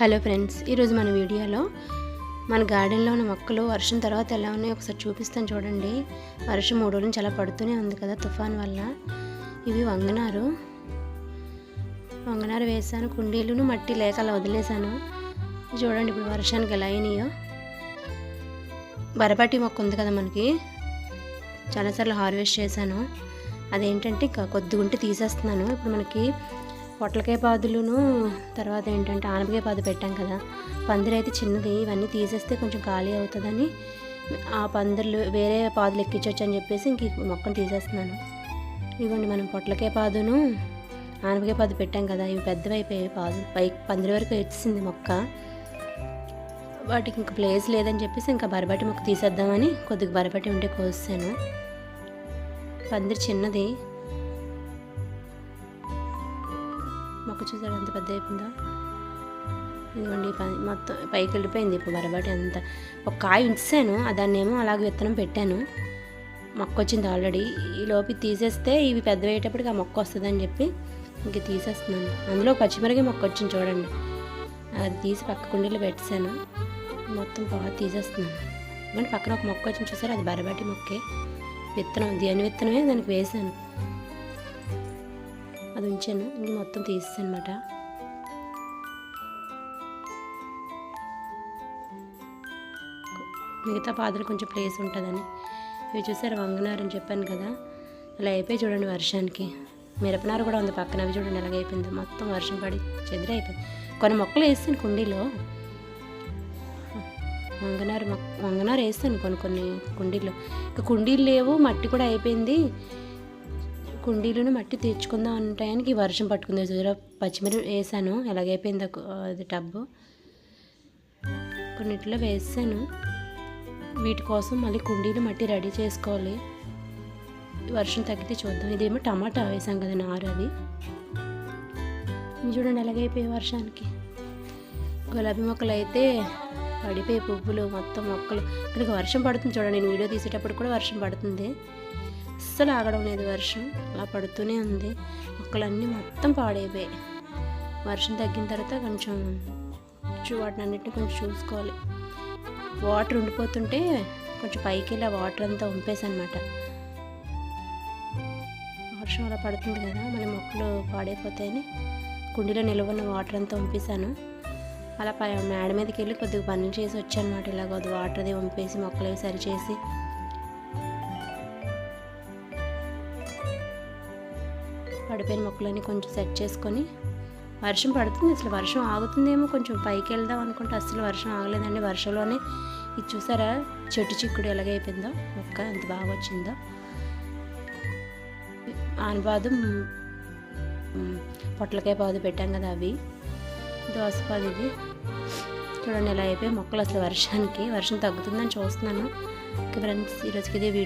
Hello friends ఈరోజు మన వీడియోలో మన గార్డెన్లో ఉన్న మొక్కలు వర్షం తర్వాత ఎలా ఉన్నాయో ఒకసారి చూపిస్తాను చూడండి. వర్షం మూడు రోజుల నుంచి అలా పడుతూనే ఉంది కదా తుఫాన్ వల్ల. ఇవి వంగనారు. వంగనారు వేసాను కుండీలను మట్టి లేక అలా వదిలేసాను చూడండి ఇప్పుడు వర్షానికి ఎలా అయినాయో. బరపాటి మొక్క ఉంది కదా మనకి. చాలాసార్లు హార్వెస్ట్ చేశాను. అదేంటంటే ఇంకా తీసేస్తున్నాను. ఇప్పుడు మనకి పొట్లకాయ పాదులును తర్వాత ఏంటంటే ఆనపకాయ పాదు పెట్టాం కదా పందిరి అయితే చిన్నది ఇవన్నీ తీసేస్తే కొంచెం ఖాళీ అవుతుందని ఆ పందిర్లు వేరే పాదులు ఎక్కించవచ్చు అని చెప్పేసి ఇంక మొక్కను తీసేస్తున్నాను. ఇదిగోండి మనం పొట్లకాయ పాదును ఆనపకాయ పాదు పెట్టాం కదా ఇవి పెద్దవైపోయాయి పాదు పై పందిరి వరకు వచ్చింది మొక్క. వాటికి ఇంకా ప్లేస్ లేదని చెప్పేసి ఇంకా బరబటి మొక్క తీసేద్దామని కొద్దిగా బరబటి ఉంటే కోసాను పందిరి చిన్నది మొక్క చూసాడు ఎంత పెద్ద అయిపోయిందో? ఇదిగోండి మొత్తం పైకి వెళ్ళిపోయింది. ఇప్పుడు బరబాటి అంతా. ఒక కాయ ఉంచాను దాన్ని ఏమో అలాగే విత్తనం పెట్టాను. మొక్క వచ్చింది ఆల్రెడీ. ఈ లోపి తీసేస్తే ఇవి పెద్ద అయ్యేటప్పటికి ఆ మొక్క వస్తుందని చెప్పి ఇంక తీసేస్తున్నాను. అందులో పచ్చిమిరకాయ మొక్క వచ్చింది చూడండి. అది తీసి పక్క కుండీలో పెట్టేశాను. మొత్తం బాగా తీసేస్తున్నాను. మరి పక్కన ఒక మొక్క వచ్చింది చూసారు? అది బరబాటి మొక్కే. విత్తనం దేని విత్తనమే దానికి వేసాను. అది ఉంచాను. ఇంక మొత్తం తీసేసాను అనమాట మిగతా పాదులు కొంచెం ప్లేస్ ఉంటుందని. ఇవి చూసారు వంగనారు అని చెప్పాను కదా? అలా అయిపోయి చూడండి వర్షానికి. మిరపనారు కూడా ఉంది పక్కన. అవి చూడండి ఎలాగ అయిపోయింది. మొత్తం వర్షం పడి చెదిరైపోయింది కొన్ని మొక్కలు వేస్తాను కుండీలో. వంగనారు మొక్క వంగనారు వేస్తాను కొన్ని కొన్ని కుండీల్లో ఇక కుండీలు లేవు. మట్టి కూడా అయిపోయింది. కుండీలను మట్టి తెచ్చుకుందాం అన్న టయానికి వర్షం పట్టుకుంది. చూసారా? పచ్చిమిరప వేసాను. ఎలాగైపోయింది అది టబ్బు. కొన్నిట్లో వేసాను. వీటి కోసం మళ్ళీ కుండీలు మట్టి రెడీ చేసుకోవాలి. వర్షం తగ్గితే చూద్దాం. ఇదేమో టమాటా వేసాం కదా నారు అది. చూడండి ఎలాగైపోయాయి వర్షానికి. గులాబీ మొక్కలు అయితే పడిపోయి పువ్వులు మొత్తం మొక్కలు. ఇక్కడికి వర్షం పడుతుంది చూడండి. నేను వీడియో తీసేటప్పుడు కూడా వర్షం పడుతుంది. అస్సలు ఆగడం లేదు వర్షం. అలా పడుతూనే ఉంది. మొక్కలన్నీ మొత్తం పాడైపోయాయి. వర్షం తగ్గిన తర్వాత కొంచెం వాటిని అన్నిటిని కొంచెం చూసుకోవాలి. వాటర్ ఉండిపోతుంటే కొంచెం పైకి వెళ్ళి ఆ వాటర్ అంతా ఉంపేసి అనమాట వర్షం అలా పడుతుంది కదా మన మొక్కలు పాడైపోతాయని కుండీలో నిలవన్న వాటర్ అంతా వంపేశాను అలా మేడ మీదకి వెళ్ళి కొద్దిగా పనులు చేసి వచ్చానమాట. ఇలాగ ఇలా కొద్ది వాటర్ అది వంపేసి మొక్కలు అవి సరి చేసి పడిపోయిన మొక్కలని కొంచెం సెట్ చేసుకొని వర్షం పడుతుంది. అసలు వర్షం ఆగుతుందేమో కొంచెం పైకి వెళ్దాం అనుకుంటే అసలు వర్షం ఆగలేదండి. వర్షంలోనే ఇది చూసారా? చెట్టు చిక్కుడు ఎలాగైపోయిందో? మొక్క ఎంత బాగా వచ్చిందో. ఆనపాదు పొట్లకాయ పాదు పెట్టాం కదా అవి. దోసపాదు ఇది. చూడండి ఎలా అయిపోయి మొక్కలు అసలు వర్షానికి. వర్షం తగ్గుతుందని చూస్తున్నాను. ఫ్రెండ్స్ ఈరోజుకి ఇదే వీడియో.